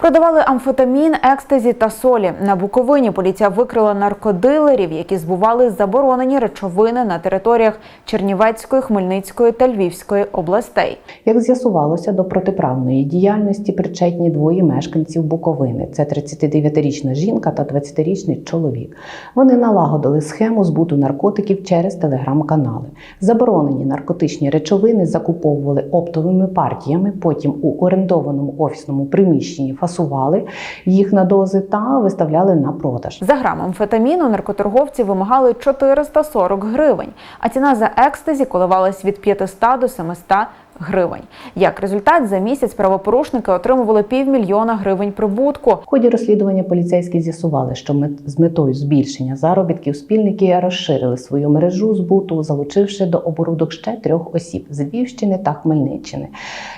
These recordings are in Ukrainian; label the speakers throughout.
Speaker 1: Продавали амфетамін, екстазі та солі. На Буковині поліція викрила наркодилерів, які збували заборонені речовини на територіях Чернівецької, Хмельницької та Львівської областей.
Speaker 2: Як з'ясувалося, до протиправної діяльності причетні двоє мешканців Буковини. Це 39-річна жінка та 20-річний чоловік. Вони налагодили схему збуту наркотиків через телеграм-канали. Заборонені наркотичні речовини закуповували оптовими партіями, потім у орендованому офісному приміщенні фасували їх на дози та виставляли на продаж.
Speaker 1: За грам амфетаміну наркоторговці вимагали 440 гривень, а ціна за екстазі коливалась від 500 до 700 гривень. Як результат, за місяць правопорушники отримували півмільйона гривень прибутку.
Speaker 2: В ході розслідування поліцейські з'ясували, що мет- з метою збільшення заробітків спільники розширили свою мережу збуту, залучивши до оборудок ще трьох осіб з Львівщини та Хмельниччини.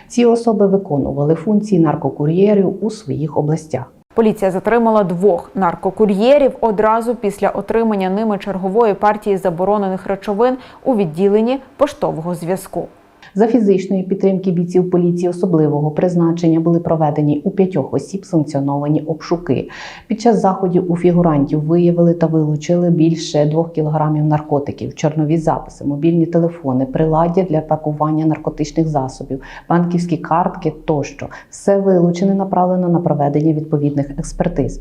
Speaker 2: Ці особи виконували функції наркокур'єрів у своїх областях.
Speaker 1: Поліція затримала двох наркокур'єрів одразу після отримання ними чергової партії заборонених речовин у відділенні поштового зв'язку.
Speaker 2: За фізичної підтримки бійців поліції особливого призначення були проведені у п'ятьох осіб санкціоновані обшуки. Під час заходів у фігурантів виявили та вилучили більше двох кілограмів наркотиків, чорнові записи, мобільні телефони, приладдя для пакування наркотичних засобів, банківські картки тощо. Все вилучене направлено на проведення відповідних експертиз.